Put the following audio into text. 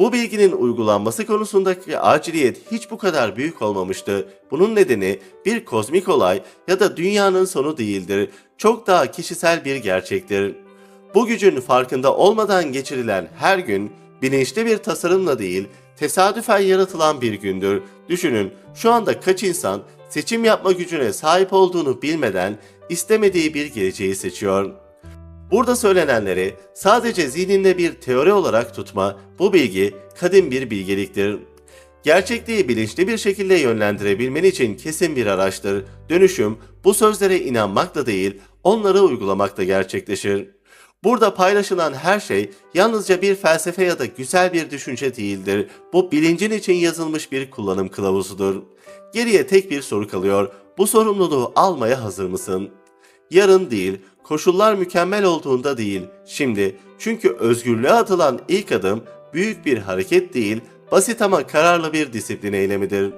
Bu bilginin uygulanması konusundaki aciliyet hiç bu kadar büyük olmamıştı. Bunun nedeni bir kozmik olay ya da dünyanın sonu değildir. Çok daha kişisel bir gerçektir. Bu gücün farkında olmadan geçirilen her gün bilinçli bir tasarımla değil, tesadüfen yaratılan bir gündür. Düşünün, şu anda kaç insan seçim yapma gücüne sahip olduğunu bilmeden istemediği bir geleceği seçiyor. Burada söylenenleri sadece zihninde bir teori olarak tutma, bu bilgi kadim bir bilgeliktir. Gerçekliği bilinçli bir şekilde yönlendirebilmen için kesin bir araçtır. Dönüşüm bu sözlere inanmakla değil, onları uygulamakla gerçekleşir. Burada paylaşılan her şey yalnızca bir felsefe ya da güzel bir düşünce değildir. Bu bilincin için yazılmış bir kullanım kılavuzudur. Geriye tek bir soru kalıyor. Bu sorumluluğu almaya hazır mısın? Yarın değil, koşullar mükemmel olduğunda değil, şimdi. Çünkü özgürlüğe atılan ilk adım büyük bir hareket değil, basit ama kararlı bir disiplin eylemidir.